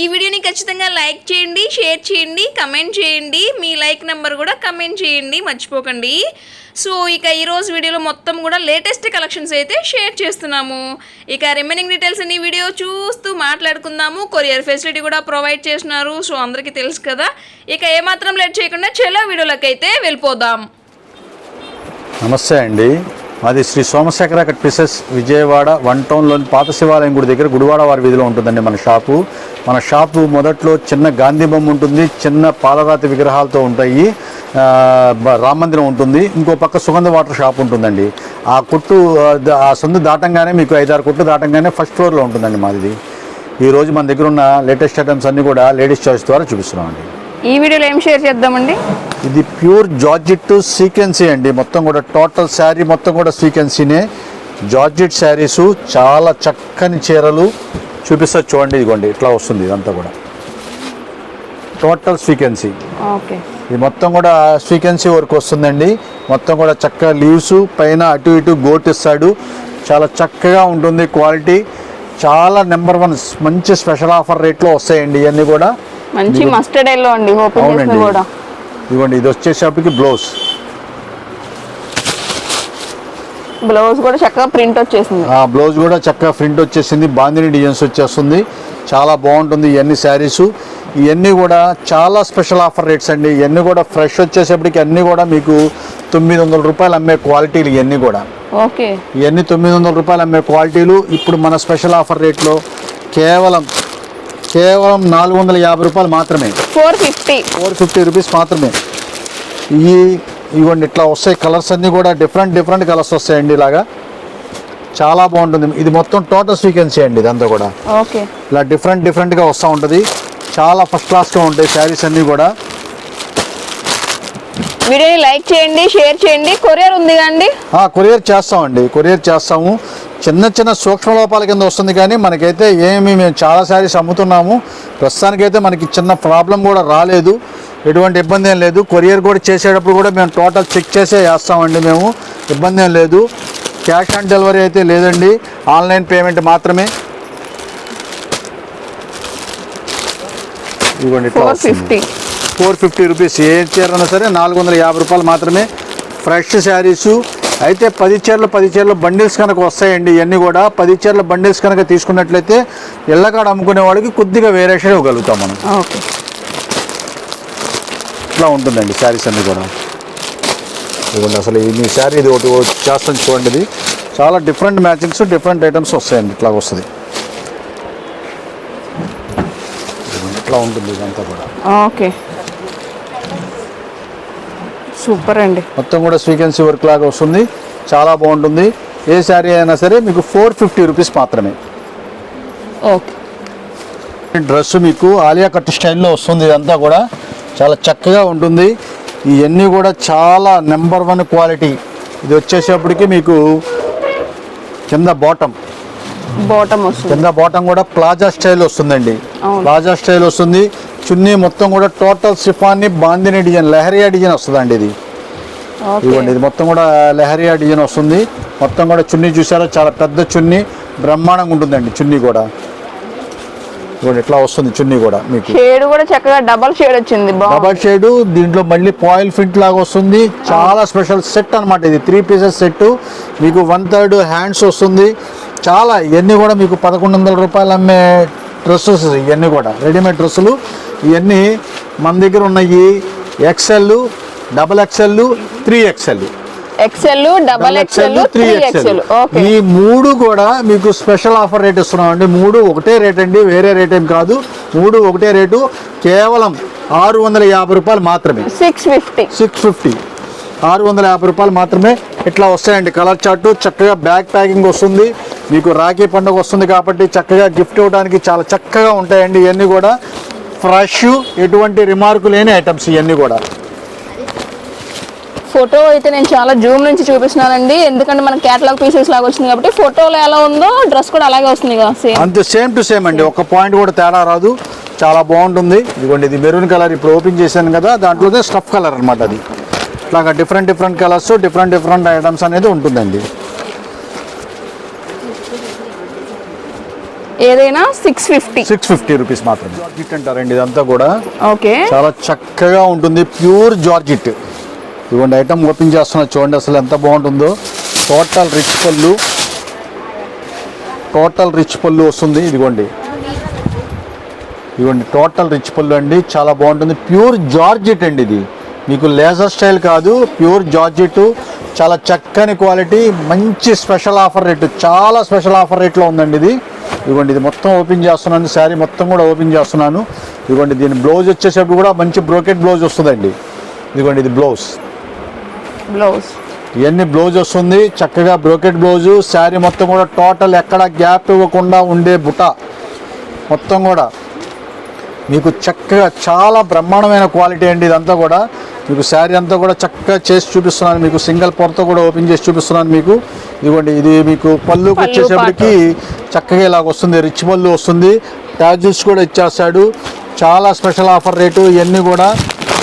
ఈ వీడియోని ఖచ్చితంగా లైక్ చేయండి షేర్ చేయండి కమెంట్ చేయండి. మీ లైక్ నెంబర్ కూడా కమెంట్ చేయండి మర్చిపోకండి. సో ఇక ఈరోజు వీడియోలో మొత్తం కూడా లేటెస్ట్ కలెక్షన్స్ అయితే షేర్ చేస్తున్నాము. ఇక రిమైనింగ్ డీటెయిల్స్ అన్ని వీడియో చూస్తూ మాట్లాడుకుందాము. కొరియర్ ఫెసిలిటీ కూడా ప్రొవైడ్ చేస్తున్నారు. సో అందరికీ తెలుసు కదా. ఇక ఏమాత్రం లేట్ చేయకుండా చెలో వీడియోలకైతే అయితే వెళ్ళిపోదాం. నమస్తే అండి. మాది Shri Somasekhara cut pieces Vijayawada one టౌన్లోని పాత శివాలయం గుడి దగ్గర గుడివాడ వారి వీధిలో ఉంటుందండి మన షాపు. మన షాపు మొదట్లో చిన్న గాంధీ బొమ్మ ఉంటుంది చిన్న పాలరాతి విగ్రహాలతో ఉంటాయి. రామ మందిరం ఉంటుంది. ఇంకో పక్క సుగంధ వాటర్ షాప్ ఉంటుందండి. ఆ కొట్టు ఆ, ఆ సందు దాటంగానే మీకు ఐదారు కొట్లు దాటంగానే ఫస్ట్ ఫ్లోర్లో ఉంటుందండి మాది ఈరోజు మన దగ్గర ఉన్న లేటెస్ట్ ఐటమ్స్ అన్నీ కూడా లేడీస్ చాయిస్ ద్వారా చూపిస్తున్నామండి. ఈ వీడియోలో ఏం షేర్ చేద్దామండి? ఇది ప్యూర్ జార్జిట్ సీక్వెన్సీ అండి. మొత్తం కూడా టోటల్ శారీ మొత్తం కూడా సీక్వెన్సీనే. జార్జిట్ శారీస్ చాలా చక్కని చీరలు చూపిస్తా చూడండి ఇదిగోండి ఇట్లా వస్తుంది ఇదంతా కూడా. Total sequence. ఓకే. ఇది మొత్తం కూడా సీక్వెన్సీ వర్క్ వస్తుందండి. మొత్తం కూడా చక్కగా లీవ్స్ పైన అటు ఇటు గోట్ ఇస్తాడు. చాలా చక్కగా ఉంటుంది క్వాలిటీ. చాలా నెంబర్ వన్ మంచి స్పెషల్ ఆఫర్ రేట్లో వస్తాయండి ఇవన్నీ కూడా. మంచి మస్టర్డ్ ఎల్లో అండి అవునండి. ఇదిగోండి ఇది వచ్చేసరికి బ్లౌజ్ బ్లౌజ్ కూడా చక్కగా ప్రింట్ వచ్చేసింది. ఆ బ్లౌజ్ కూడా చక్కగా ప్రింట్ వచ్చేసింది. బాందిని డిజైన్స్ వచ్చేస్తుంది. చాలా బాగుంటుంది ఇవన్నీ శారీస్ ఇవన్నీ కూడా చాలా స్పెషల్ ఆఫర్ రేట్స్ అండి. ఇవన్నీ కూడా ఫ్రెష్ వచ్చేసేపటికి అన్నీ కూడా మీకు తొమ్మిది వందల రూపాయలు అమ్మే క్వాలిటీలు ఇవన్నీ కూడా. ఓకే. ఇవన్నీ తొమ్మిది వందల రూపాయలు అమ్మే క్వాలిటీలు. ఇప్పుడు మన స్పెషల్ ఆఫర్ రేట్లో కేవలం కేవలం నాలుగు వందల యాభై రూపాయలు మాత్రమే. Four fifty. Four fifty rupees మాత్రమే. ఈ ఇవ్వండి ఇట్లా వస్తాయి కలర్స్ అన్నీ కూడా డిఫరెంట్ డిఫరెంట్ కలర్స్ వస్తాయండి ఇలాగా. చాలా బాగుంటుంది. ఇది మొత్తం టోటల్ సీక్వెన్సీ అండి ఇదంతా కూడా. ఓకే. ఇలా డిఫరెంట్ డిఫరెంట్గా వస్తూ ఉంటుంది. చాలా ఫస్ట్ క్లాస్గా ఉంటాయి శారీస్ అన్నీ కూడా. వీడియోని లైక్ చేయండి షేర్ చేయండి. కొరియర్ ఉంది ఆ, కొరియర్ చేస్తామండి. కొరియర్ చేస్తాము. చిన్న చిన్న సూక్ష్మ లోపాల కింద వస్తుంది కానీ మనకైతే ఏమి మేము చాలా శారీస్ అమ్ముతున్నాము. ప్రస్తుతానికైతే మనకి చిన్న ప్రాబ్లం కూడా రాలేదు. ఎటువంటి ఇబ్బంది ఏం లేదు. కొరియర్ కూడా చేసేటప్పుడు కూడా మేము టోటల్ చెక్ చేసే వేస్తామండి మేము. ఇబ్బంది ఏం లేదు. క్యాష్ ఆన్ డెలివరీ అయితే లేదండి. ఆన్లైన్ పేమెంట్ మాత్రమే. వస్తుంది. ఫిఫ్టీ. ఫోర్ ఫిఫ్టీ రూపీస్ ఏ చీర అయినా సరే నాలుగు వందల యాభై రూపాయలు మాత్రమే ఫ్రెష్ శారీసు. అయితే పది చీరలు పది చీరలు బండిల్స్ కనుక వస్తాయండి ఇవన్నీ కూడా. పది చీరల బండిల్స్ కనుక తీసుకున్నట్లయితే ఎల్లకాడ అమ్ముకునే వాళ్ళకి కొద్దిగా వేరియేషన్ ఇవ్వగలుగుతాం మనం. ఓకే. ఇట్లా ఉంటుందండి శారీస్ అన్నీ కూడా. ఇవ్వండి అసలు ఈ మీ శారీ ఇది ఒకటి చేస్తాను చూడండి ఇది. చాలా డిఫరెంట్ మ్యాచింగ్స్ డిఫరెంట్ ఐటమ్స్ వస్తాయండి ఇట్లా వస్తుంది. ఇదిగోండి, ఇట్లా ఉంటుంది ఇదంతా కూడా. ఓకే. సూపర్ అండి. మొత్తం కూడా స్వీకెన్సీ వర్క్ లాగా వస్తుంది. చాలా బాగుంటుంది. ఏ శారీ అయినా సరే మీకు ఫోర్ ఫిఫ్టీ రూపీస్ మాత్రమే. ఓకే. డ్రెస్ మీకు ఆలియా కట్ స్టైల్లో వస్తుంది ఇదంతా కూడా. చాలా చక్కగా ఉంటుంది. ఇవన్నీ కూడా చాలా నెంబర్ వన్ క్వాలిటీ. ఇది వచ్చేసేపటికి మీకు కింద బాటమ్. బాటమ్ వస్తుంది. కింద బాటమ్ కూడా ప్లాజా స్టైల్ వస్తుందండి. ప్లాజా స్టైల్ వస్తుంది. చున్నీ మొత్తం కూడా టోటల్ సిఫాన్ని బాందిని డిజైన్ లెహరియా డిజైన్ వస్తుందండి ఇది. ఇవ్వండి ఇది మొత్తం కూడా లెహరియా డిజైన్ వస్తుంది. మొత్తం కూడా చున్నీ చూసారా? చాలా పెద్ద చున్నీ బ్రహ్మాండంగా ఉంటుందండి చున్నీ కూడా. ఇవ్వండి ఇట్లా వస్తుంది చున్నీ కూడా మీకు. షేడ్ కూడా చక్కగా డబల్ షేడ్ వచ్చింది డబల్ షేడ్ దీంట్లో మళ్ళీ పాయిల్ ఫిట్ లాగా వస్తుంది. చాలా స్పెషల్ సెట్ అన్నమాట ఇది త్రీ పీసెస్ సెట్ మీకు వన్ థర్డ్ హ్యాండ్స్ వస్తుంది. చాలా ఇవన్నీ కూడా మీకు పదకొండు వందల రూపాయలు అమ్మే డ్రెస్సెస్ ఇవన్నీ కూడా. రెడీమేడ్ డ్రెస్సులు. ఇవన్నీ మన దగ్గర ఉన్నాయి XL double XL three XL XL double XL three XL okay ఈ మూడు కూడా మీకు స్పెషల్ ఆఫర్ రేట్ ఇస్తున్నాం అండి మూడు ఒకటే రేట్ అండి వేరే రేట్ ఏం కాదు. మూడు ఒకటే రేటు కేవలం ఆరు వందల యాభై రూపాయలు మాత్రమే. సిక్స్ ఫిఫ్టీ సిక్స్ ఫిఫ్టీ ఆరు వందల యాభై రూపాయలు మాత్రమే ఇట్లా వస్తాయండి. కలర్ చార్ట్ చక్కగా బ్యాగ్ ప్యాకింగ్ వస్తుంది. మీకు రాఖీ పండుగ వస్తుంది కాబట్టి చక్కగా గిఫ్ట్ ఇవ్వడానికి చాలా చక్కగా ఉంటాయండి. ఇవన్నీ కూడా ఫ్రెష్ ఎటువంటి రిమార్కు లేని ఐటమ్స్ ఇవన్నీ కూడా. ఫోటో అయితే నేను చాలా జూమ్ నుంచి చూపిస్తున్నానండి. ఎందుకంటే మన క్యాటలాగ్ పీసెస్ లాగా వచ్చింది కాబట్టి ఫోటోలో ఎలా ఉందో డ్రెస్ కూడా అలాగే వస్తుంది కదా సేమ్ అంతే సేమ్ టు సేమ్ అండి. ఒక పాయింట్ కూడా తేడా రాదు. చాలా బాగుంటుంది. ఇదిగోండి ఇది మెరూన్ కలర్ ఇప్పుడు ఓపెన్ చేశాను కదా దాంట్లోనే స్టఫ్ కలర్ అనమాట అది. ఇట్లాగా different different colours different different items అనేది ఉంటుందండి. ఏదైనా six fifty six fifty rupees మాత్రమే. జార్జిట్ అంటారండి ఇదంతా కూడా ఓకే. చాలా చక్కగా ఉంటుంది ప్యూర్ జార్జిట్ ఇదిగోండి ఐటమ్ ఓపెన్ చేస్తున్నా చూడండి అసలు ఎంత బాగుంటుందో. టోటల్ రిచ్ పళ్ళు. టోటల్ రిచ్ పళ్ళు వస్తుంది ఇదిగోండి. ఇదిగోండి టోటల్ రిచ్ పళ్ళు అండి చాలా బాగుంటుంది ప్యూర్ జార్జిట్ అండి ఇది. మీకు లేజర్ స్టైల్ కాదు ప్యూర్ జార్జిట్ చాలా చక్కని క్వాలిటీ మంచి స్పెషల్ ఆఫర్ రేటు చాలా స్పెషల్ ఆఫర్ రేట్లో ఉందండి ఇది. ఇదిగోండి ఇది మొత్తం ఓపెన్ చేస్తున్నాను శారీ మొత్తం కూడా ఓపెన్ చేస్తున్నాను. ఇదిగోండి దీని బ్లౌజ్ వచ్చేసరికి కూడా మంచి బ్రోకెట్ బ్లౌజ్ వస్తుందండి. ఇదిగోండి ఇది బ్లౌజ్. బ్లౌజ్. ఇవన్నీ బ్లౌజ్ వస్తుంది చక్కగా బ్రోకెట్ బ్లౌజు శారీ మొత్తం కూడా టోటల్ ఎక్కడ గ్యాప్ ఇవ్వకుండా ఉండే బుట్ట మొత్తం కూడా. మీకు చక్కగా చాలా బ్రహ్మాండమైన క్వాలిటీ అండి ఇదంతా కూడా. మీకు శారీ అంతా కూడా చక్కగా చేసి చూపిస్తున్నాను. మీకు సింగిల్ పొరతో కూడా ఓపెన్ చేసి చూపిస్తున్నాను మీకు. ఇదిగోండి ఇది మీకు పళ్ళుకి పళ్ళు వచ్చేసప్పటికి చక్కగా ఇలాగ వస్తుంది. రిచ్ పళ్ళు వస్తుంది. ట్యాజెస్ కూడా ఇచ్చేస్తాడు చాలా స్పెషల్ ఆఫర్ రేటు. ఇవన్నీ కూడా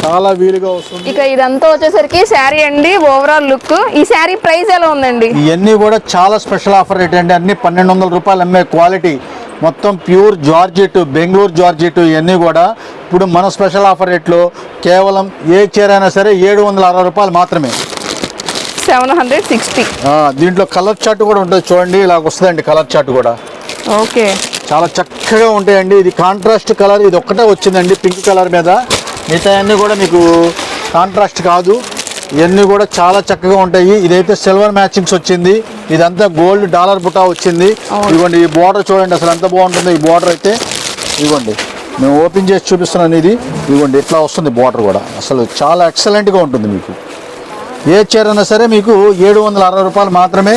చాలా వీలుగా వస్తుంది. ఇక ఇదంతా వచ్చేసరికి శారీ అండి ఓవరాల్ లుక్. ఈ శారీ ప్రైస్ ఎలా ఉందండి? ఇవన్నీ కూడా చాలా స్పెషల్ ఆఫర్ రేట్ అండి. అన్ని పన్నెండు వందల రూపాయలు అమ్మే క్వాలిటీ. మొత్తం ప్యూర్ జార్జెట్ బెంగళూరు జార్జెట్ ఇవన్నీ కూడా ఇప్పుడు మన స్పెషల్ ఆఫర్ రేట్లో కేవలం ఏ చీర అయినా సరే ఏడు వందల అరవై రూపాయలు మాత్రమే. Seven hundred sixty. దీంట్లో కలర్ చార్ట్ కూడా ఉంటుంది చూడండి ఇలాగ వస్తుందండి కలర్ చార్ట్ కూడా. ఓకే. చాలా చక్కగా ఉంటాయండి. ఇది కాంట్రాస్ట్ కలర్ ఇది ఒక్కటే వచ్చిందండి పింక్ కలర్ మీద. మిగతా అన్నీ కూడా మీకు కాంట్రాస్ట్ కాదు. ఇవన్నీ కూడా చాలా చక్కగా ఉంటాయి. ఇదైతే సిల్వర్ మ్యాచింగ్స్ వచ్చింది. ఇదంతా గోల్డ్ డాలర్ బుటా వచ్చింది. ఇదిగోండి ఈ బార్డర్ చూడండి అసలు ఎంత బాగుంటుందో ఈ బార్డర్ అయితే. ఇదిగోండి మేము ఓపెన్ చేసి చూపిస్తున్నాను ఇది. ఇదిగోండి ఇట్లా వస్తుంది బార్డర్ కూడా. అసలు చాలా ఎక్సలెంట్గా ఉంటుంది మీకు. ఏ చీర అయినా సరే మీకు ఏడు వందల అరవై రూపాయలు మాత్రమే.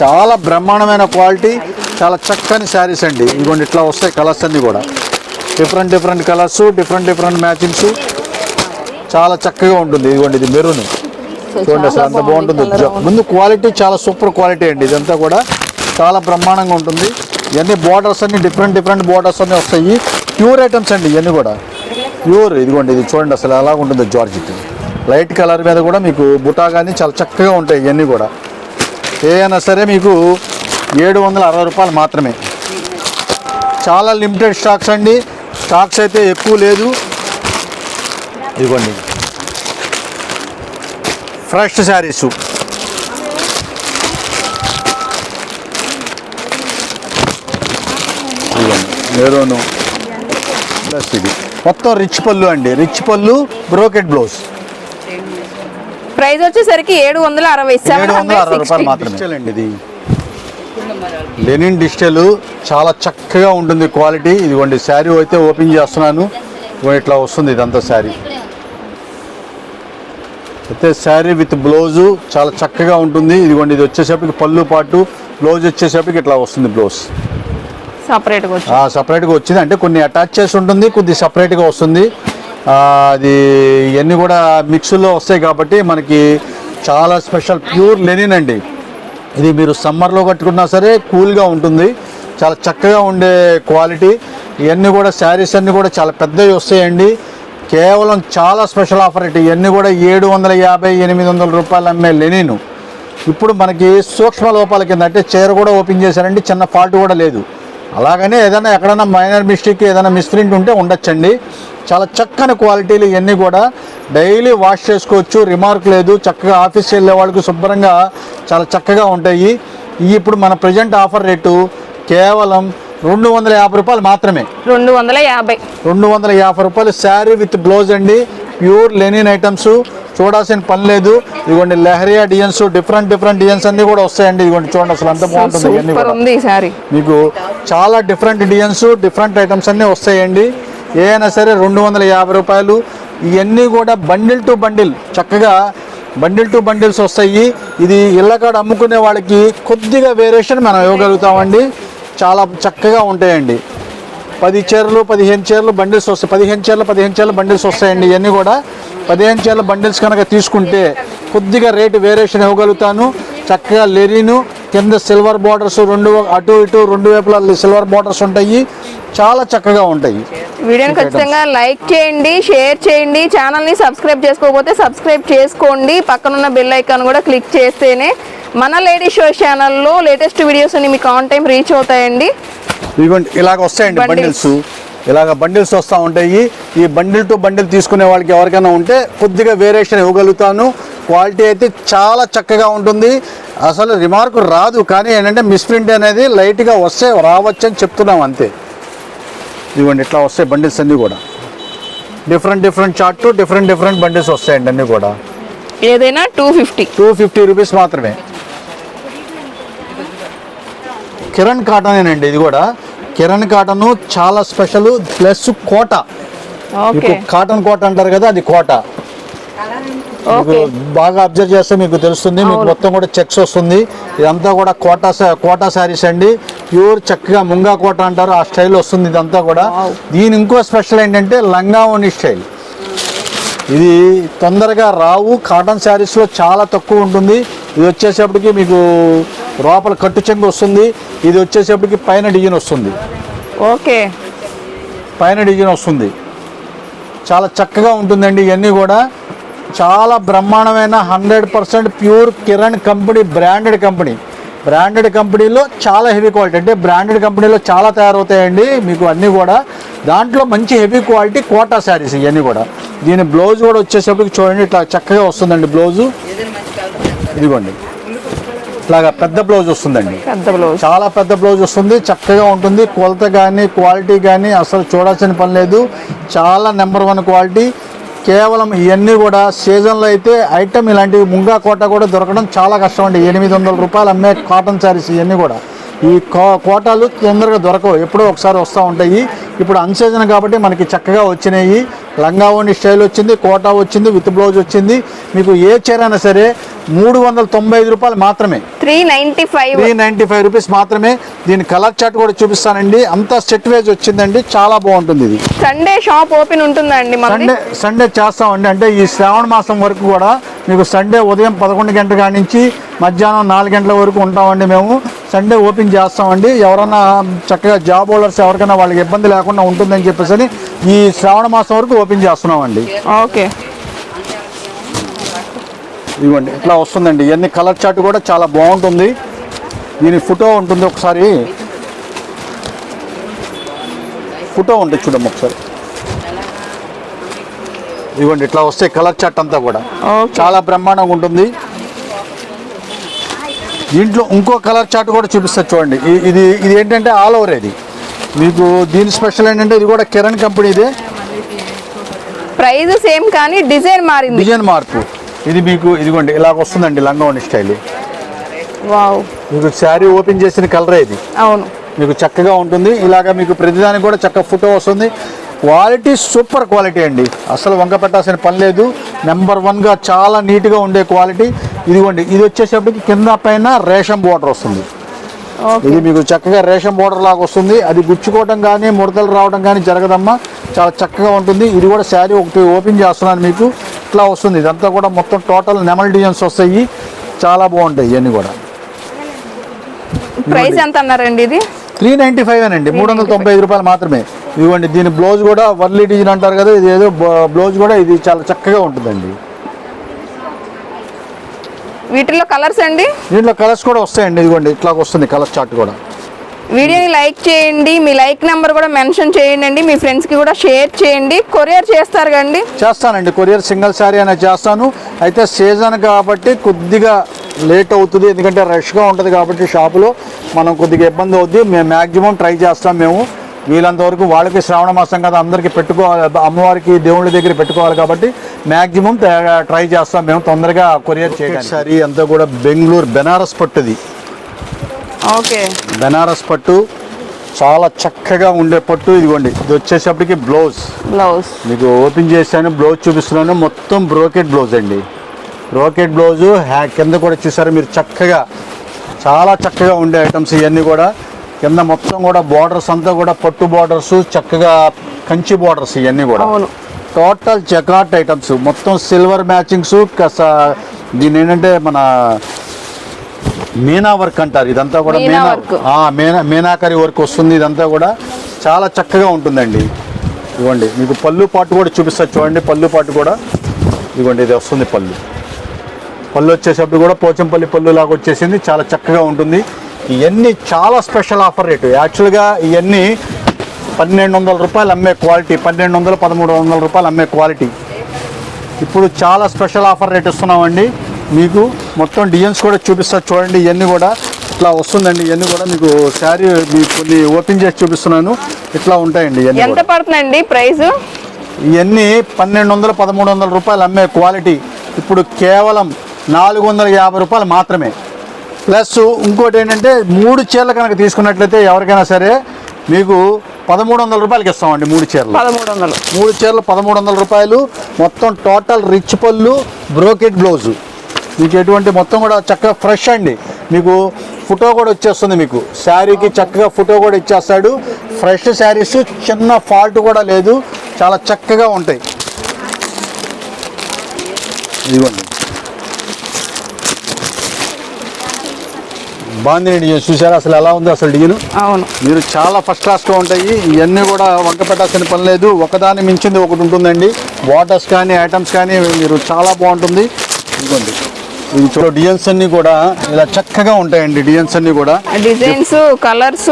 చాలా బ్రహ్మాండమైన క్వాలిటీ చాలా చక్కని శారీస్ అండి. ఇదిగోండి ఇట్లా వస్తాయి కలర్స్ అన్నీ కూడా. Different different colours different different matchings చాలా చక్కగా ఉంటుంది. ఇదిగోండి ఇది మెరూన్. చూడండి అసలు అంత బాగుంటుంది. ముందు క్వాలిటీ చాలా సూపర్ క్వాలిటీ అండి. ఇదంతా కూడా చాలా బ్రహ్మాండంగా ఉంటుంది. ఇవన్నీ బార్డర్స్ అన్ని డిఫరెంట్ డిఫరెంట్ బార్డర్స్ అన్నీ వస్తాయి. ప్యూర్ ఐటమ్స్ అండి ఇవన్నీ కూడా. ప్యూర్ ఇదిగోండి ఇది చూడండి అసలు ఎలా ఉంటుంది జార్జిట్ లైట్ కలర్ మీద కూడా మీకు బుటా కానీ చాలా చక్కగా ఉంటాయి ఇవన్నీ కూడా. ఏ అయినా సరే మీకు ఏడు వందల అరవై రూపాయలు మాత్రమే. చాలా లిమిటెడ్ స్టాక్స్ అండి. స్టాక్స్ అయితే ఎక్కువ లేదు. ఇదిగోండి. ఫ్రెష్ శారీస్. మెరూను ప్లస్ ఇది. మొత్తం రిచ్ పళ్ళు అండి. రిచ్ పళ్ళు బ్రోకెట్ బ్లౌజ్ ప్రైస్ వచ్చేసరికి ఏడు వందల అరవై ఏడు వందల అరవై రూపాయలు మాత్రమే అండి. ఇది. లెనిన్ డిజిటల్ చాలా చక్కగా ఉంటుంది క్వాలిటీ ఇదిగోండి శారీ అయితే ఓపెన్ చేస్తున్నాను. ఇట్లా వస్తుంది ఇదంతా శారీ. అయితే శారీ విత్ బ్లౌజు చాలా చక్కగా ఉంటుంది. ఇదిగోండి ఇది వచ్చేసరికి పళ్ళు పాటు బ్లౌజ్ వచ్చేసరికి ఇట్లా వస్తుంది బ్లౌజ్. సపరేట్గా సపరేట్గా వచ్చింది. అంటే కొన్ని అటాచ్ చేసి ఉంటుంది కొద్ది సపరేట్గా వస్తుంది. అది ఇవన్నీ కూడా మిక్స్లో వస్తాయి కాబట్టి మనకి చాలా స్పెషల్ ప్యూర్ లెనిన్ అండి. ఇది మీరు సమ్మర్లో కట్టుకున్నా సరే కూల్గా ఉంటుంది. చాలా చక్కగా ఉండే క్వాలిటీ ఇవన్నీ కూడా శారీస్ అన్నీ కూడా చాలా పెద్దవి వస్తాయండి. కేవలం చాలా స్పెషల్ ఆఫర్ ఇటు. ఇవన్నీ కూడా ఏడు వందల యాభై ఎనిమిది వందల రూపాయలు అమ్మే లెనిన్. ఇప్పుడు మనకి సూక్ష్మ లోపాల కింద అంటే చీర కూడా ఓపెన్ చేశారండి చిన్న ఫాల్ట్ కూడా లేదు. అలాగనే ఏదైనా ఎక్కడైనా మైనర్ మిస్టేక్ ఏదైనా మిస్ప్రింట్ ఉంటే ఉండొచ్చండి. చాలా చక్కని క్వాలిటీలు ఇవన్నీ కూడా. డైలీ వాష్ చేసుకోవచ్చు రిమార్క్ లేదు. చక్కగా ఆఫీస్కి వెళ్ళే వాళ్ళకి శుభ్రంగా చాలా చక్కగా ఉంటాయి. ఇప్పుడు మన ప్రజెంట్ ఆఫర్ రేటు కేవలం రెండు వందల యాభై రూపాయలు మాత్రమే. రెండు వందల యాభై. రెండు వందల యాభై రూపాయలు శారీ విత్ బ్లౌజ్ అండి. Pure linen items. చూడాల్సిన పని లేదు. ఇదిగోండి leheriya designs different different designs అన్ని కూడా వస్తాయండి. ఇదిగోండి చూడండి అసలు అంత బాగుంటుంది ఇవన్నీ కూడా. మీకు చాలా డిఫరెంట్ డిజైన్స్ డిఫరెంట్ ఐటమ్స్ అన్నీ వస్తాయండి. ఏ అయినా సరే రెండు వందల యాభై రూపాయలు. ఇవన్నీ కూడా బండిల్ టు బండిల్. చక్కగా బండిల్ టు బండిల్స్ వస్తాయి. ఇది ఇళ్ళకాడ అమ్ముకునే వాళ్ళకి కొద్దిగా వేరియేషన్ మనం ఇవ్వగలుగుతామండి. చాలా చక్కగా ఉంటాయండి. పది చీరలు పదిహేను చీరలు బండిల్స్ వస్తాయి. పదిహేను చీరలు పదిహేను చీరలు బండిల్స్ వస్తాయండి. ఇవన్నీ కూడా పదిహేను చీరల బండిల్స్ కనుక తీసుకుంటే కొద్దిగా రేటు వేరియేషన్ ఇవ్వగలుగుతాను. చక్కగా లెరీను కింద సిల్వర్ బార్డర్స్ రెండు అటు ఇటు రెండు వైపులా సిల్వర్ బార్డర్స్ ఉంటాయి. చాలా చక్కగా ఉంటాయి. వీడియోని ఖచ్చితంగా లైక్ చేయండి షేర్ చేయండి. ఛానల్ని సబ్స్క్రైబ్ చేసుకోకపోతే సబ్స్క్రైబ్ చేసుకోండి. పక్కనున్న బెల్ ఐకాన్ కూడా క్లిక్ చేస్తేనే మన లేడీ షో ఛానల్లో లేటెస్ట్ వీడియోస్ అన్ని మీకు ఆన్ టైం రీచ్ అవుతాయండి. ఇదిగోండి ఇలాగ వస్తాయండి. బండిల్స్ ఇలాగ బండిల్స్ వస్తూ ఉంటాయి. ఈ బండిల్ టు బండిల్ తీసుకునే వాళ్ళకి ఎవరికైనా ఉంటే కొద్దిగా వేరియేషన్ ఇవ్వగలుగుతాను. క్వాలిటీ అయితే చాలా చక్కగా ఉంటుంది. అసలు రిమార్క్ రాదు. కానీ ఏంటంటే మిస్ప్రింట్ అనేది లైట్గా వస్తే రావచ్చు అని చెప్తున్నాం అంతే. ఇదిగోండి ఇట్లా వస్తాయి బండిల్స్ అన్నీ కూడా. Different different chart different different bundles వస్తాయండి అన్నీ కూడా. ఏదైనా two fifty two fifty rupees మాత్రమే. కిరణ్ కాటనేనండి ఇది కూడా. కిరణ్ కాటన్ చాలా special plus Kota. Cotton Kota అంటారు కదా అది కోట. మీకు బాగా అబ్జర్వ్ చేస్తే మీకు తెలుస్తుంది. మీకు. మొత్తం కూడా చెక్స్ వస్తుంది. ఇదంతా కూడా కోటా కోటా శారీస్ అండి. ప్యూర్ చక్కగా ముంగా కోట అంటారు. ఆ స్టైల్ వస్తుంది ఇదంతా కూడా. దీని ఇంకో స్పెషల్ ఏంటంటే లంగావోని స్టైల్. ఇది తొందరగా రావు. కాటన్ శారీస్లో చాలా తక్కువ ఉంటుంది. ఇది వచ్చేసేపటికి మీకు లోపల కట్టు చెంగు వస్తుంది. ఇది వచ్చేసేపటికి పైన డిజైన్ వస్తుంది. ఓకే. పైన డిజైన్ వస్తుంది. చాలా చక్కగా ఉంటుందండి ఇవన్నీ కూడా. చాలా బ్రహ్మాండమైన hundred percent pure Kiran company branded company. Branded కంపెనీలో చాలా హెవీ క్వాలిటీ అంటే బ్రాండెడ్ కంపెనీలో చాలా తయారవుతాయండి మీకు అన్నీ కూడా. దాంట్లో మంచి హెవీ క్వాలిటీ కోటా శారీస్ ఇవన్నీ కూడా. దీని బ్లౌజ్ కూడా వచ్చేసరికి చూడండి ఇట్లా చక్కగా వస్తుందండి బ్లౌజు. ఇదిగోండి. ఇట్లాగా పెద్ద బ్లౌజ్ వస్తుందండి. పెద్ద బ్లౌజ్. చాలా పెద్ద బ్లౌజ్ వస్తుంది చక్కగా ఉంటుంది. కొలత కానీ క్వాలిటీ కానీ అసలు చూడాల్సిన పని లేదు. చాలా నెంబర్ వన్ క్వాలిటీ కేవలం ఇవన్నీ కూడా సీజన్లో అయితే ఐటమ్ ఇలాంటివి ముంగా కోట కూడా దొరకడం చాలా కష్టం అండి. ఎనిమిది వందల రూపాయలు అమ్మే కాటన్ శారీస్ ఇవన్నీ కూడా. ఈ కోటాలు తొందరగా దొరకవు. ఎప్పుడో ఒకసారి వస్తూ ఉంటాయి. ఇప్పుడు అన్సీజన్ కాబట్టి మనకి చక్కగా వచ్చినాయి. లంగావోని స్టైల్ వచ్చింది కోటా వచ్చింది విత్ బ్లౌజ్ వచ్చింది. మీకు ఏ చీర అయినా సరే మూడు వందల తొంభై ఐదు రూపాయలు మాత్రమే. Three ninety five. Three ninety five rupees మాత్రమే. దీని కలర్ చార్ట్ కూడా చూపిస్తానండి. అంతా సెట్ వేజ్ వచ్చిందండి. చాలా బాగుంటుంది ఇది. సండే షాప్ ఓపెన్ ఉంటుందా అండి మనది సండే సండే చేస్తామండి. అంటే ఈ శ్రావణ మాసం వరకు కూడా మీకు సండే ఉదయం పదకొండు గంటల కాడి నుంచి మధ్యాహ్నం నాలుగు గంటల వరకు ఉంటామండి మేము. సండే ఓపెన్ చేస్తామండి. ఎవరన్నా చక్కగా జాబ్ హోల్డర్స్ ఎవరికైనా వాళ్ళకి ఇబ్బంది లేకుండా ఉంటుందని చెప్పేసి ఈ శ్రావణ మాసం వరకు ఓపెన్ చేస్తున్నామండి. ఓకే. ఇదిగోండి ఇట్లా వస్తుందండి. ఇవన్నీ కలర్ చార్ట్ కూడా చాలా బాగుంటుంది. దీని ఫోటో ఉంటుంది ఒకసారి. ఫోటో ఉంటుంది చూడమ్మ ఒకసారి. ఇదిగోండి ఇట్లా వస్తే కలర్ చార్ట్ అంతా కూడా. చాలా బ్రహ్మాండంగా ఉంటుంది. దీంట్లో ఇంకో కలర్ చార్ట్ కూడా చూపిస్తారు చూడండి. ఇది ఇది ఏంటంటే ఆల్ ఓవర్ ఇది. మీకు దీని స్పెషల్ ఏంటంటే ఇది కూడా కిరణ్ కంపెనీదే ప్రైస్ సేమ్ కానీ డిజైన్ మారింది. డిజైన్ మార్పు. ఇది మీకు ఇదిగోండి ఇలాగ వస్తుందండి లంగోని స్టైల్. వావ్. మీకు శారీ ఓపెన్ చేసిన కలరే ఇది. అవును. మీకు చక్కగా ఉంటుంది. ఇలాగ మీకు ప్రతిదానికి కూడా చక్కగా ఫోటో వస్తుంది. క్వాలిటీ సూపర్ క్వాలిటీ అండి. అసలు వంక పెట్టాల్సిన పని లేదు. నెంబర్ వన్గా చాలా నీట్గా ఉండే క్వాలిటీ. ఇదిగోండి ఇది వచ్చేసేపటికి కింద పైన రేషం బోర్డర్ వస్తుంది. ఇది మీకు చక్కగా రేషం బోర్డర్ లాగా వస్తుంది. అది గుచ్చుకోవడం కానీ ముడతలు రావడం కానీ జరగదమ్మా. చాలా చక్కగా ఉంటుంది. ఇది కూడా శారీ ఒకటి ఓపెన్ చేస్తున్నాను మీకు. ఇట్లా వస్తుంది. ఇదంతా కూడా మొత్తం టోటల్ నెమల్ డిజైన్స్ వస్తాయి. చాలా బాగుంటాయి ఇవన్నీ కూడా. ప్రైస్ ఎంత అన్నారండి ఇది? త్రీ నైంటీ ఫైవ్ అండి. మూడు వందల తొంభై ఐదు రూపాయలు మాత్రమే. ఇదిగోండి దీని బ్లౌజ్ కూడా వర్లీ డిజైన్ అంటారు కదా ఇది ఏదో బ్లౌజ్ కూడా ఇది చాలా చక్కగా ఉంటుందండి. వీటిలో కలర్స్ అండి? దీంట్లో కలర్స్ కూడా వస్తాయండి ఇదిగోండి ఇట్లా వస్తుంది కలర్ చార్ట్ కూడా. వీడియోని లైక్ చేయండి మీ లైక్ నెంబర్ కూడా మెన్షన్ చేయండి అండి మీ ఫ్రెండ్స్కి కూడా షేర్ చేయండి. కొరియర్ చేస్తారు కండి చేస్తానండి కొరియర్ సింగిల్ శారీ అనేది చేస్తాను. అయితే సీజన్ కాబట్టి కొద్దిగా లేట్ అవుతుంది ఎందుకంటే రష్గా ఉంటుంది కాబట్టి షాపులో. మనం కొద్దిగా ఇబ్బంది అవుద్ది మేము మ్యాక్సిమం ట్రై చేస్తాం మేము. వీలంత వరకు వాళ్ళకి శ్రావణ మాసం కదా అందరికీ పెట్టుకోవాలి. అమ్మవారికి దేవుళ్ళ దగ్గర పెట్టుకోవాలి కాబట్టి మ్యాక్సిమం ట్రై చేస్తాం. మేము తొందరగా కొరియర్ చేయడానికి. సారీ అంతా కూడా బెంగళూరు బెనారస్ పట్టుది. ఓకే. బెనారస్ పట్టు చాలా చక్కగా ఉండే పట్టు ఇదిగోండి. ఇది వచ్చేసప్పటికి బ్లౌజ్. బ్లౌజ్. మీకు ఓపెన్ చేశాను బ్లౌజ్ చూపిస్తున్నాను. మొత్తం బ్రోకెట్ బ్లౌజ్ అండి. బ్రోకెట్ బ్లౌజ్ హ్యా కింద కూడా చూసారు మీరు చక్కగా చాలా చక్కగా ఉండే ఐటమ్స్ ఇవన్నీ కూడా. కింద మొత్తం కూడా బార్డర్స్ అంతా కూడా పట్టు బార్డర్స్ చక్కగా కంచి బార్డర్స్ ఇవన్నీ కూడా. టోటల్ చెకాట్ ఐటమ్స్ మొత్తం సిల్వర్ మ్యాచింగ్స్ దీని ఏంటంటే మన మీనా వర్క్ అంటారు. ఇదంతా కూడా మీనా మీనా మీనాకరి వర్క్ వస్తుంది ఇదంతా కూడా. చాలా చక్కగా ఉంటుందండి. ఇవ్వండి మీకు పళ్ళు పాటు కూడా చూపిస్తా. చూడండి పళ్ళు పాటు కూడా. ఇవ్వండి ఇది వస్తుంది పళ్ళు. పళ్ళు వచ్చేటప్పుడు కూడా పోచంపల్లి పళ్ళు లాగా వచ్చేసింది. చాలా చక్కగా ఉంటుంది. ఇవన్నీ చాలా స్పెషల్ ఆఫర్ రేటు. యాక్చువల్గా ఇవన్నీ పన్నెండు వందల రూపాయలు అమ్మే క్వాలిటీ పన్నెండు వందలు పదమూడు వందల రూపాయలు అమ్మే క్వాలిటీ. ఇప్పుడు చాలా స్పెషల్ ఆఫర్ రేట్ ఇస్తున్నామండి. మీకు మొత్తం డిజైన్స్ కూడా చూపిస్తా చూడండి. ఇవన్నీ కూడా ఇట్లా వస్తుందండి. ఇవన్నీ కూడా మీకు శారీ మీకు కొన్ని ఓపెన్ చేసి చూపిస్తున్నాను. ఇట్లా ఉంటాయండి ఎంత. పడుతుందండి ప్రైస్ ఇవన్నీ పన్నెండు వందలు పదమూడు వందల రూపాయలు అమ్మే క్వాలిటీ. ఇప్పుడు కేవలం నాలుగు వందల యాభై రూపాయలు మాత్రమే. ప్లస్ ఇంకోటి ఏంటంటే మూడు చీరలు కనుక తీసుకున్నట్లయితే ఎవరికైనా సరే మీకు పదమూడు వందల రూపాయలకి ఇస్తామండి మూడు చీరలు. పదమూడు వందలు. మూడు చీరలు పదమూడు వందల రూపాయలు. మొత్తం టోటల్ రిచ్ పళ్ళు బ్రోకెట్ బ్లౌజు. మీకు ఎటువంటి మొత్తం కూడా చక్కగా ఫ్రెష్ అండి. మీకు ఫోటో కూడా వచ్చేస్తుంది మీకు. శారీకి చక్కగా ఫోటో కూడా ఇచ్చేస్తాడు. ఫ్రెష్ శారీస్ చిన్న ఫాల్ట్ కూడా లేదు. చాలా చక్కగా ఉంటాయి. ఇదిగోండి. బాగుంది డిజైన్ చూసారా అసలు ఎలా ఉంది అసలు డిజైన్? అవును. మీరు చాలా ఫస్ట్ క్లాస్గా ఉంటాయి. ఇవన్నీ కూడా వంక పెట్టాల్సిన పని లేదు. ఒకదాని మించింది ఒకటి ఉంటుందండి. వాటర్స్ కానీ ఐటమ్స్ కానీ మీరు చాలా బాగుంటుంది. ఇదిగోండి. చూడ డిజైన్స్ అన్నీ కూడా ఇలా చక్కగా ఉంటాయండి డిజైన్స్ అన్నీ కూడా. డిజైన్స్ కలర్స్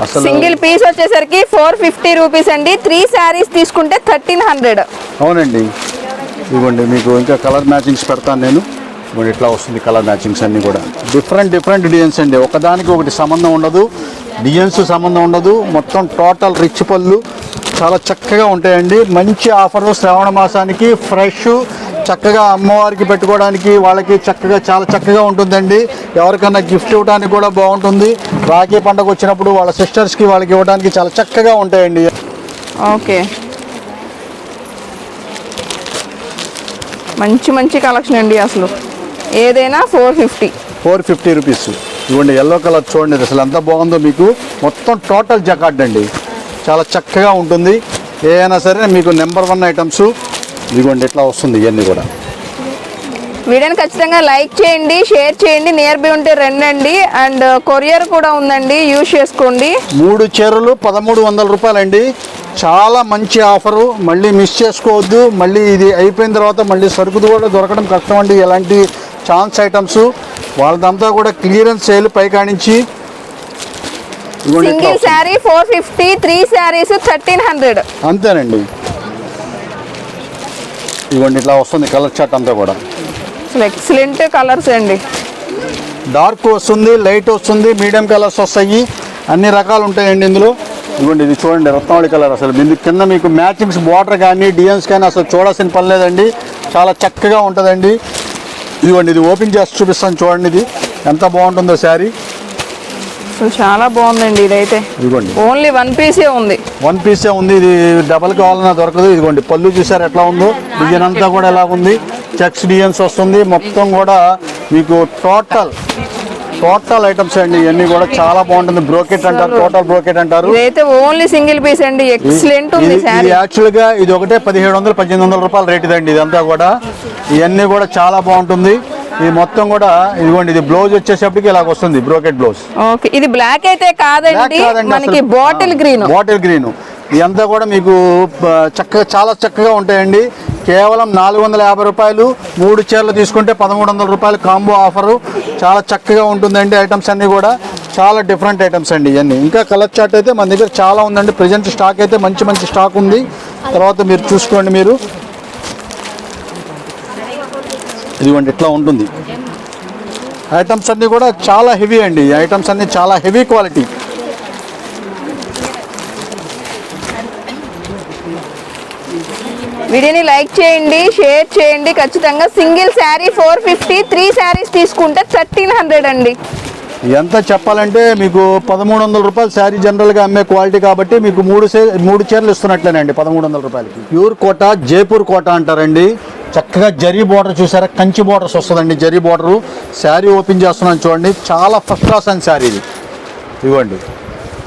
అసలు- సింగిల్ పీస్ వచ్చేసరికి ఫోర్ ఫిఫ్టీ రూపీస్ అండి. త్రీ శారీస్ తీసుకుంటే థర్టీన్ హండ్రెడ్. అవునండి. ఇదిగోండి మీకు ఇంకా కలర్ మ్యాచింగ్స్ పెడతాను నేను. ఇదిగోండి ఇట్లా వస్తుంది కలర్ మ్యాచింగ్స్ అన్నీ కూడా? డిఫరెంట్ డిఫరెంట్ డిజైన్స్ అండి. ఒకదానికి ఒకటి సంబంధం ఉండదు. డిజైన్స్ సంబంధం ఉండదు. మొత్తం టోటల్ రిచ్ పళ్ళు. చాలా చక్కగా ఉంటాయండి. మంచి ఆఫర్ శ్రావణ మాసానికి ఫ్రెష్ చక్కగా అమ్మవారికి పెట్టుకోవడానికి వాళ్ళకి చక్కగా చాలా చక్కగా ఉంటుందండి. ఎవరికైనా గిఫ్ట్ ఇవ్వడానికి కూడా బాగుంటుంది. రాఖీ పండగ వచ్చినప్పుడు వాళ్ళ సిస్టర్స్కి వాళ్ళకి ఇవ్వడానికి చాలా చక్కగా ఉంటాయండి. ఓకే. మంచి మంచి కలెక్షన్ అండి అసలు. ఏదైనా four fifty. Four fifty rupees. ఇవ్వండి ఎల్లో కలర్ చూడండి అసలు ఎంత బాగుందో మీకు. మొత్తం టోటల్ జకార్డ్ అండి. చాలా చక్కగా ఉంటుంది. ఏ అయినా సరే మీకు నెంబర్ వన్ ఐటమ్స్ ఇదిగోండి ఇట్లా వస్తుంది ఇవన్నీ కూడా. వీడియోని ఖచ్చితంగా లైక్ చేయండి షేర్ చేయండి నియర్ బై ఉంటే రండి అండ్ కొరియర్ కూడా ఉందండి యూజ్ చేసుకోండి. మూడు చీరలు పదమూడు వందల రూపాయలండి. చాలా మంచి ఆఫరు. మళ్ళీ మిస్ చేసుకోవద్దు. మళ్ళీ ఇది అయిపోయిన తర్వాత మళ్ళీ సరుకులు కూడా దొరకడం కష్టం అండి. ఎలాంటి ఛాన్స్ ఐటమ్స్ వాళ్ళదంతా కూడా క్లియరెన్స్ సేల్ ఇదిగోండి ఇట్లా single. Sari four fifty three saris thirteen hundred అంతేనండి. ఇదిగోండి ఇట్లా వస్తుంది కలర్ చాట్ అంతా కూడా. ఎక్సలెంట్ కలర్స్ అండి. డార్క్ వస్తుంది లైట్ వస్తుంది మీడియం కలర్స్ వస్తాయి. అన్ని రకాలు ఉంటాయండి ఇందులో. ఇదిగోండి ఇది చూడండి రత్నావళి కలర్ అసలు. దీని కింద మీకు మ్యాచింగ్స్ బార్డర్ కానీ డిజైన్స్ కానీ అసలు చూడాల్సిన పని లేదండి. చాలా చక్కగా ఉంటుందండి. ఇదిగోండి ఇది ఓపెన్ చేసి చూపిస్తాను చూడండి ఇది. ఎంత బాగుంటుందో శారీ. అసలు చాలా బాగుందండి ఇదైతే. ఇదిగోండి. ఓన్లీ వన్ పీసే ఉంది. వన్ పీసే ఉంది ఇది డబల్ కావాలన్నా దొరకదు. ఇదిగోండి పళ్ళు చూసారు ఎట్లా ఉందో? డిజైన్ అంతా కూడా ఎలా ఉంది చెక్స్ డిజైన్స్ వస్తుంది. మొత్తం కూడా మీకు టోటల్ టోటల్ ఐటమ్స్ అండి ఇవన్నీ కూడా చాలా బాగుంటుంది. బ్రోకెట్ అంటారు టోటల్ బ్రోకెట్ అంటారు. ఇదైతే ఓన్లీ సింగిల్ పీస్ అండి ఎక్సలెంట్ ఉంది యాక్చువల్గా ఇది ఒకటే పదిహేడు వందలు పద్దెనిమిది వందల రూపాయల రేట్ ఇదండి ఇదంతా కూడా. ఇవన్నీ కూడా చాలా బాగుంటుంది. ఇది మొత్తం కూడా ఇదిగోండి ఇది బ్లౌజ్ వచ్చేసప్పటికి ఇలాగ వస్తుంది బ్రోకెట్ బ్లౌజ్ ఓకే ఇది బ్లాక్ అయితే కాదండి మనకి బాటిల్ గ్రీన్ బాటిల్ గ్రీన్ ఇదంతా కూడా మీకు చక్కగా చాలా చక్కగా ఉంటాయండి. కేవలం నాలుగు వందల యాభై రూపాయలు మూడు చీరలు తీసుకుంటే పదమూడు వందల రూపాయలు కాంబో ఆఫరు. చాలా చక్కగా ఉంటుందండి ఐటమ్స్ అన్నీ కూడా. చాలా డిఫరెంట్ ఐటమ్స్ అండి ఇవన్నీ. ఇంకా కలర్ చార్ట్ అయితే మన దగ్గర చాలా ఉందండి. ప్రజెంట్ స్టాక్ అయితే మంచి మంచి స్టాక్ ఉంది. తర్వాత మీరు చూసుకోండి మీరు. ఇదిగోండి ఇట్లా ఉంటుంది. ఐటమ్స్ అన్నీ కూడా చాలా హెవీ అండి. ఈ ఐటమ్స్ అన్నీ చాలా హెవీ క్వాలిటీ. వీడియోని లైక్ చేయండి షేర్ చేయండి. ఖచ్చితంగా single sari four fifty three saris తీసుకుంటే థర్టీన్ హండ్రెడ్ అండి. ఎంత చెప్పాలంటే మీకు పదమూడు వందల రూపాయలు శారీ జనరల్గా అమ్మే క్వాలిటీ కాబట్టి మీకు మూడు మూడు చీరలు ఇస్తున్నట్లేనండి పదమూడు వందల రూపాయలకి. ప్యూర్ కోట జైపూర్ కోట అంటారండి. చక్కగా జరీ బార్డర్ చూసారా? కంచి బార్డర్స్ వస్తుందండి జరీ బార్డరు. శారీ ఓపెన్ చేస్తున్నాను చూడండి. చాలా ఫస్ట్ క్లాస్ అండ్ శారీ ఇది. ఇవ్వండి.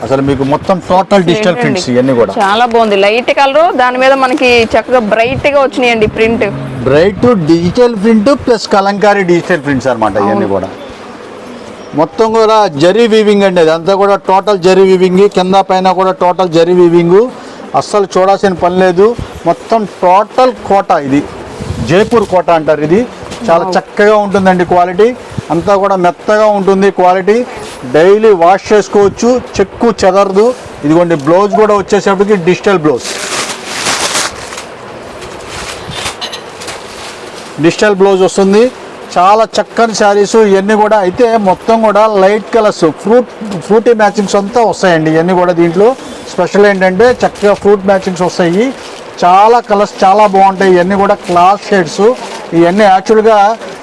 అసలు మీకు మొత్తం టోటల్ డిజిటల్ ప్రింట్స్ ఇవన్నీ కూడా. చాలా బాగుంది. లైట్ కలర్ దాని మీద మనకి చక్కగా బ్రైట్గా వచ్చినాయండి print bright digital print plus Kalamkari digital prints అనమాట ఇవన్నీ కూడా. మొత్తం కూడా జరీ వీవింగ్ అండి. అదంతా కూడా టోటల్ జరీ వీవింగ్ కింద పైన కూడా టోటల్ జరీ వీవింగ్ అస్సలు చూడాల్సిన పని లేదు. మొత్తం టోటల్ కోట ఇది. జైపూర్ కోట అంటారు ఇది. చాలా చక్కగా ఉంటుందండి క్వాలిటీ అంతా కూడా మెత్తగా ఉంటుంది క్వాలిటీ డైలీ వాష్ చేసుకోవచ్చు చెక్కు చెదరదు. ఇదిగోండి బ్లౌజ్ కూడా వచ్చేసేపటికి డిజిటల్ బ్లౌజ్. డిజిటల్ బ్లౌజ్ వస్తుంది. చాలా చక్కని శారీస్ ఇవన్నీ కూడా. అయితే మొత్తం కూడా light colours fruit fruity matchings అంతా వస్తాయండి ఇవన్నీ కూడా దీంట్లో. స్పెషల్ ఏంటంటే చక్కగా ఫ్రూట్ మ్యాచింగ్స్ వస్తాయి. చాలా కలర్స్ చాలా బాగుంటాయి. ఇవన్నీ కూడా క్లాస్ షేడ్స్. ఇవన్నీ యాక్చువల్గా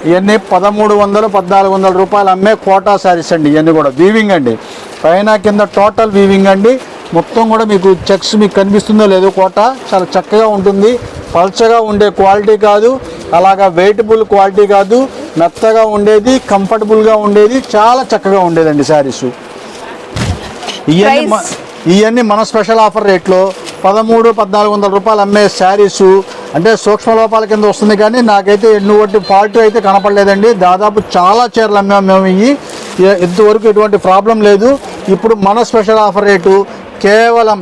ఇవన్నీ పదమూడు వందలు పద్నాలుగు వందల రూపాయలు అమ్మే కోటా శారీస్ అండి ఇవన్నీ కూడా. వీవింగ్ అండి. పైన కింద టోటల్ వీవింగ్ అండి. మొత్తం కూడా మీకు చెక్స్ మీకు కనిపిస్తుందో లేదో కోట. చాలా చక్కగా ఉంటుంది. పల్చగా ఉండే క్వాలిటీ కాదు. అలాగా వెయిటబుల్ క్వాలిటీ కాదు. మెత్తగా ఉండేది కంఫర్టబుల్గా ఉండేది. చాలా చక్కగా ఉండేదండి శారీస్. ఇవన్నీ? ఇవన్నీ మన స్పెషల్ ఆఫర్ రేట్లో పదమూడు పద్నాలుగు వందల రూపాయలు అమ్మే శారీస్ అంటే సూక్ష్మ లోపాల కింద వస్తుంది కానీ నాకైతే ఎటువంటి ఫాల్ట్ అయితే కనపడలేదండి. దాదాపు చాలా చీరలు అమ్మాము మేము ఇవి ఇంతవరకు ఎటువంటి ప్రాబ్లం లేదు. ఇప్పుడు మన స్పెషల్ ఆఫర్ రేటు కేవలం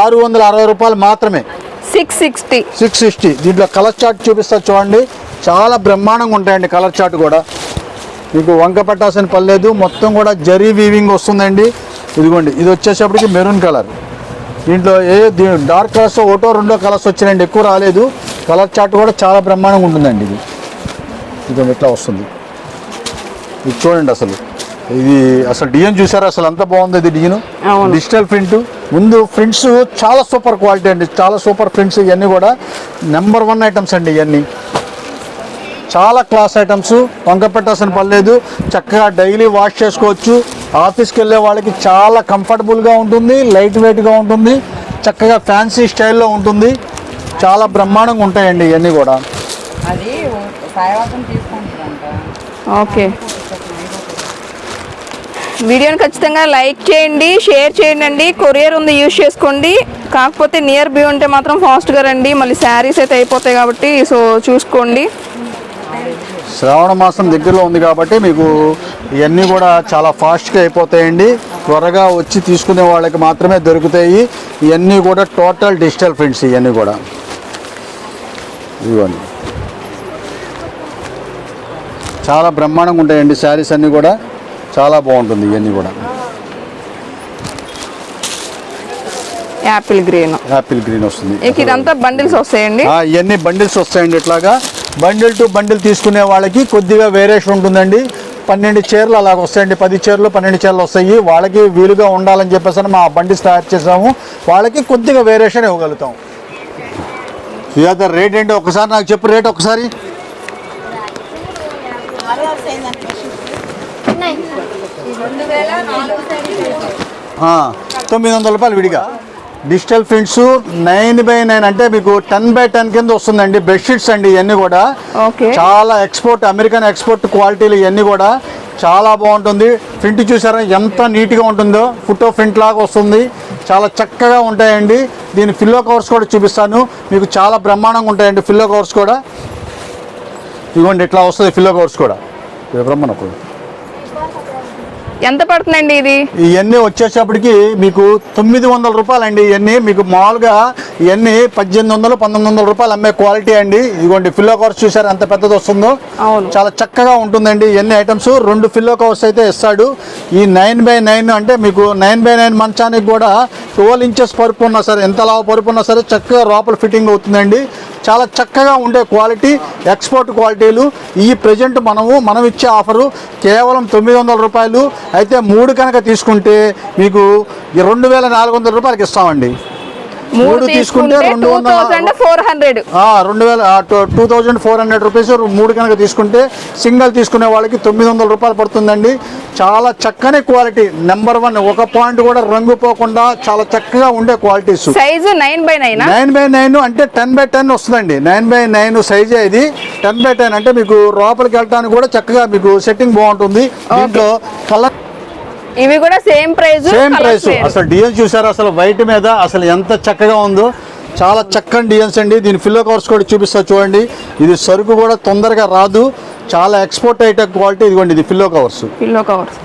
ఆరు వందల అరవై రూపాయలు మాత్రమే. సిక్స్ సిక్స్టీ సిక్స్ సిక్స్టీ దీంట్లో కలర్ చార్ట్ చూపిస్తా చూడండి. చాలా బ్రహ్మాండంగా ఉంటాయండి కలర్ చార్ట్ కూడా. మీకు వంక పెట్టాల్సిన పని లేదు. మొత్తం కూడా జరీ వీవింగ్ వస్తుందండి. ఇదిగోండి ఇది వచ్చేసేపటికి మెరూన్ కలర్ దీంట్లో ఏ డార్క్ కలర్స్ ఒకటో రెండో కలర్స్ వచ్చినాయండి. ఎక్కువ రాలేదు. కలర్ చార్ట్ కూడా చాలా బ్రహ్మాండంగా ఉంటుందండి ఇది. ఇది ఇట్లా వస్తుంది. ఇది చూడండి అసలు. ఇది అసలు డిజైన్ చూసారా? అసలు అంత బాగుంది ఇది డిజైన్. Digital print. ముందు ప్రింట్స్ చాలా సూపర్ క్వాలిటీ అండి. చాలా సూపర్ ప్రింట్స్ ఇవన్నీ కూడా. నెంబర్ వన్ ఐటమ్స్ అండి ఇవన్నీ. చాలా క్లాస్ ఐటమ్స్. వంక పెట్టాల్సిన పని లేదు చక్కగా డైలీ వాష్ చేసుకోవచ్చు. ఆఫీస్కి వెళ్ళే వాళ్ళకి చాలా కంఫర్టబుల్గా ఉంటుంది. లైట్ వెయిట్గా ఉంటుంది. చక్కగా ఫ్యాన్సీ స్టైల్లో ఉంటుంది. చాలా బ్రహ్మాండంగా ఉంటాయండి ఇవన్నీ కూడా. అది సాయవాసం తీసుకుంటుందంట ఓకే. వీడియోని ఖచ్చితంగా లైక్ చేయండి షేర్ చేయండి అండి కొరియర్ ఉంది యూజ్ చేసుకోండి. కాకపోతే నియర్ బై ఉంటే మాత్రం ఫాస్ట్గా రండి. మళ్ళీ శారీస్ అయితే అయిపోతాయి కాబట్టి సో చూసుకోండి. శ్రావణ మాసం దగ్గరలో ఉంది కాబట్టి మీకు ఇవన్నీ కూడా చాలా ఫాస్ట్గా అయిపోతాయండి. త్వరగా వచ్చి తీసుకునే వాళ్ళకి మాత్రమే దొరుకుతాయి. ఇవన్నీ కూడా టోటల్ డిజిటల్ ప్రింట్స్ ఇవన్నీ కూడా. ఇవ్వండి చాలా బ్రహ్మాండంగా ఉంటాయండి శారీస్ అన్నీ కూడా. చాలా బాగుంటుంది ఇవన్నీ కూడా. Apple green. యాపిల్ గ్రీన్ వస్తుంది. ఇదంతా బండిల్స్ వస్తాయండి? ఆ, ఇవన్నీ బండిల్స్ వస్తాయండి ఇట్లాగా. బండిల్ టు బండిల్ తీసుకునే వాళ్ళకి కొద్దిగా వేరియేషన్ ఉంటుందండి. పన్నెండు చీరలు అలాగ వస్తాయండి. పది చీరలు పన్నెండు చీరలు వస్తాయి. వాళ్ళకి వీలుగా ఉండాలని చెప్పేసి మా బండిల్స్ తయారు చేసాము వాళ్ళకి కొద్దిగా వేరియేషన్ ఇవ్వగలుగుతాం. సుజాత రేట్ ఏంటి? ఒకసారి నాకు చెప్పు రేట్ ఒకసారి. తొమ్మిది వందల రూపాయలు విడిగా. Digital prints nine by nine అంటే మీకు టెన్ బై టెన్ కింద వస్తుందండి. బెడ్షీట్స్ అండి ఇవన్నీ కూడా. చాలా ఎక్స్పోర్ట్ అమెరికన్ ఎక్స్పోర్ట్ క్వాలిటీలు ఇవన్నీ కూడా. చాలా బాగుంటుంది. ప్రింట్ చూసారా? ఎంత నీట్గా ఉంటుందో. ఫోటో ప్రింట్ లాగా వస్తుంది. చాలా చక్కగా ఉంటాయండి. దీని ఫిల్లో కవర్స్ కూడా చూపిస్తాను. మీకు చాలా బ్రహ్మాండంగా ఉంటాయండి ఫిల్లో కవర్స్ కూడా. ఇదిగోండి ఇట్లా వస్తుంది ఫిల్లో కవర్స్ కూడా. బ్రహ్మణప్పుడు ఎంత పడుతుందండి ఇది? ఇవన్నీ వచ్చేటప్పటికి మీకు తొమ్మిది వందల రూపాయలు అండి ఇవన్నీ. మీకు మామూలుగా ఇవన్నీ పద్దెనిమిది వందలు పంతొమ్మిది వందల రూపాయలు అమ్మే క్వాలిటీ అండి. ఇదిగోండి ఫిల్లో కవర్స్ చూసారు ఎంత పెద్దది వస్తుందో. చాలా చక్కగా ఉంటుందండి ఇవన్నీ ఐటమ్స్. రెండు ఫిల్లో కవర్స్ అయితే ఇస్తాడు. ఈ నైన్ బై నైన్ అంటే మీకు నైన్ బై నైన్ మంచానికి కూడా ట్వెల్వ్ ఇంచెస్ పరుపు ఉన్నా సరే ఎంత లావు పరుపు ఉన్నా సరే చక్కగా లోపల ఫిట్టింగ్ అవుతుందండి. చాలా చక్కగా ఉండే క్వాలిటీ ఎక్స్పోర్ట్ క్వాలిటీలు. ఈ ప్రజెంట్ మనము మనం ఇచ్చే ఆఫరు కేవలం తొమ్మిది వందల రూపాయలు. అయితే మూడు కనుక తీసుకుంటే మీకు ఈ రెండు వేల నాలుగు వందల రూపాయలకి ఇస్తామండి. మూడు తీసుకుంటే రెండు వందల ఫోర్ హండ్రెడ్ రెండు వేల two thousand four hundred rupees మూడు కనుక తీసుకుంటే సింగిల్ తీసుకునే వాళ్ళకి తొమ్మిది వందల రూపాయలు పడుతుందండి. చాలా చక్కని క్వాలిటీ. నెంబర్ వన్ ఒక పాయింట్ కూడా రంగు పోకుండా చాలా చక్కగా ఉండే qualities. Size nine by nine? Nine by nine అంటే టెన్ బై టెన్ వస్తుందండి. నైన్ బై నైన్ సైజే ఇది. టెన్ బై టెన్ అంటే మీకు లోపలికి వెళ్ళడానికి కూడా చక్కగా మీకు సెట్టింగ్ బాగుంటుంది. దీంట్లో కలర్ ఇవి కూడా సేమ్ ప్రైస్ సేమ్ ప్రైస్ అసలు డిజైన్ చూసారా? అసలు వైట్ మీద అసలు ఎంత చక్కగా ఉందో. చాలా చక్కని డిజైన్స్ అండి. దీని ఫిల్లో కవర్స్ కూడా చూపిస్తా చూడండి. ఇది సరుకు కూడా తొందరగా రాదు. చాలా ఎక్స్పోర్ట్ అయ్యే క్వాలిటీ ఇదిగోండి ఇది pillow covers pillow covers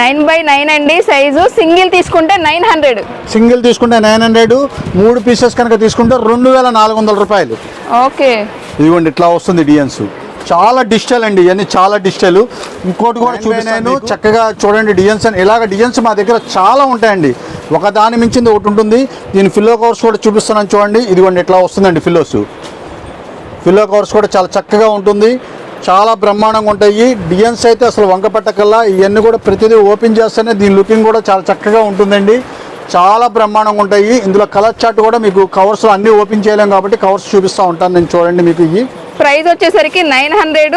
nine by nine అండి. సైజు సింగిల్ తీసుకుంటే నైన్ హండ్రెడ్ సింగిల్ తీసుకుంటే నైన్ హండ్రెడ్ మూడు పీసెస్ కనుక తీసుకుంటే రెండు వేల నాలుగు వందల రూపాయలు. ఓకే ఇదిగోండి ఇట్లా వస్తుంది డిఎన్స్ చాలా డిజిటల్ అండి ఇవన్నీ చాలా డిజిటల్. ఇంకోటి కూడా చూపిస్తాను చక్కగా చూడండి డిజైన్స్ అని. ఇలాగ డిజైన్స్ మా దగ్గర చాలా ఉంటాయండి. ఒక దాని మించింది ఒకటి ఉంటుంది. దీని ఫిల్లో కవర్స్ కూడా చూపిస్తున్నాను చూడండి. ఇదిగోండి ఇట్లా వస్తుందండి ఫిల్లోస్. ఫిల్లో కవర్స్ కూడా చాలా చక్కగా ఉంటుంది. చాలా బ్రహ్మాండంగా ఉంటాయి. డిజైన్స్ అయితే అసలు వంక పట్టకల్లా. ఇవన్నీ కూడా ప్రతిదీ ఓపెన్ చేస్తేనే దీని లుకింగ్ కూడా చాలా చక్కగా ఉంటుందండి. చాలా బ్రహ్మాండంగా ఉంటాయి. ఇందులో కలర్ చార్ట్ కూడా మీకు కవర్స్ అన్నీ ఓపెన్ చేయలేం కాబట్టి కవర్స్ చూపిస్తూ ఉంటాను నేను చూడండి మీకు ఇవి. ప్రైస్ వచ్చేసరికి నైన్ హండ్రెడ్.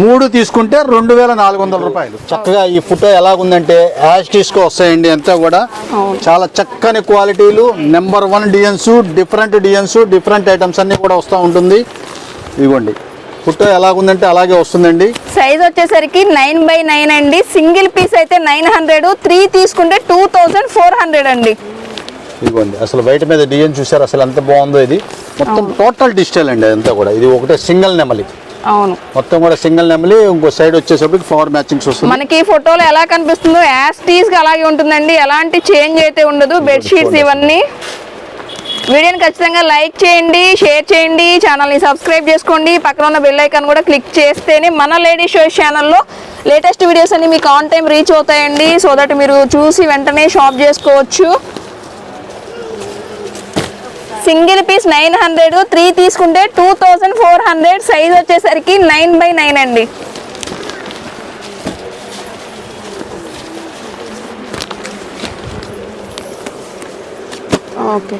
మూడు తీసుకుంటే రెండు వేల నాలుగు వందల రూపాయలు. చక్కగా ఈ ఫోటో ఎలాగుందంటే యాష్ టీస్కో వస్తాయండి అంతా కూడా. చాలా చక్కని క్వాలిటీలు number one designs different designs different items అన్నీ కూడా వస్తూ ఉంటుంది. ఇదిగోండి. ఫోటో ఎలాగుందంటే అలాగే వస్తుందండి. సైజ్ వచ్చేసరికి నైన్ బై నైన్ అండి. సింగిల్ పీస్ అయితే నైన్ హండ్రెడ్. త్రీ తీసుకుంటే టూ థౌజండ్ ఫోర్ హండ్రెడ్ అండి. ఇదిగోండి. అసలు బయట మీద డిజైన్ చూసారు? అసలు ఎంత బాగుందో ఇది. మొత్తం టోటల్ డిజిటల్ అండి అదంతా కూడా. ఇది ఒకటే సింగిల్ నెమలి. అవును. మొత్తం కూడా సింగిల్ నెమలి. ఇంకో సైడ్ వచ్చేసరికి ఫ్లవర్ మ్యాచింగ్స్ వస్తుంది. మనకి ఫోటోలో ఎలా కనిపిస్తుందో యాస్ టీస్గా అలాగే ఉంటుందండి. ఎలాంటి చేంజ్ అయితే ఉండదు. బెడ్షీట్స్ ఇవన్నీ. వీడియోని ఖచ్చితంగా లైక్ చేయండి షేర్ చేయండి ఛానల్ని సబ్స్క్రైబ్ చేసుకోండి. పక్కన ఉన్న బెల్ ఐకాన్ కూడా క్లిక్ చేస్తేనే మన లేడీ షోస్ ఛానల్లో లేటెస్ట్ వీడియోస్ అన్ని మీకు ఆన్ టైం రీచ్ అవుతాయండి. సో దట్ మీరు చూసి వెంటనే షాప్ చేసుకోవచ్చు. Single piece nine hundred three తీసుకుంటే two thousand four hundred size వచ్చేసరికి నైన్ బై నైన్ అండి. ఓకే.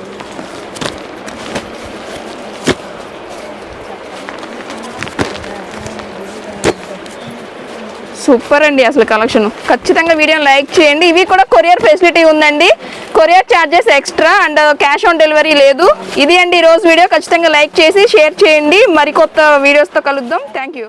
సూపర్ అండి అసలు కలెక్షన్. ఖచ్చితంగా వీడియోని లైక్ చేయండి. ఇవి కూడా కొరియర్ ఫెసిలిటీ ఉందండి. Courier charges extra and cash on delivery లేదు. ఇది అండి ఈరోజు వీడియో. ఖచ్చితంగా లైక్ చేసి షేర్ చేయండి. మరికొత్త వీడియోస్తో కలుద్దాం. Thank you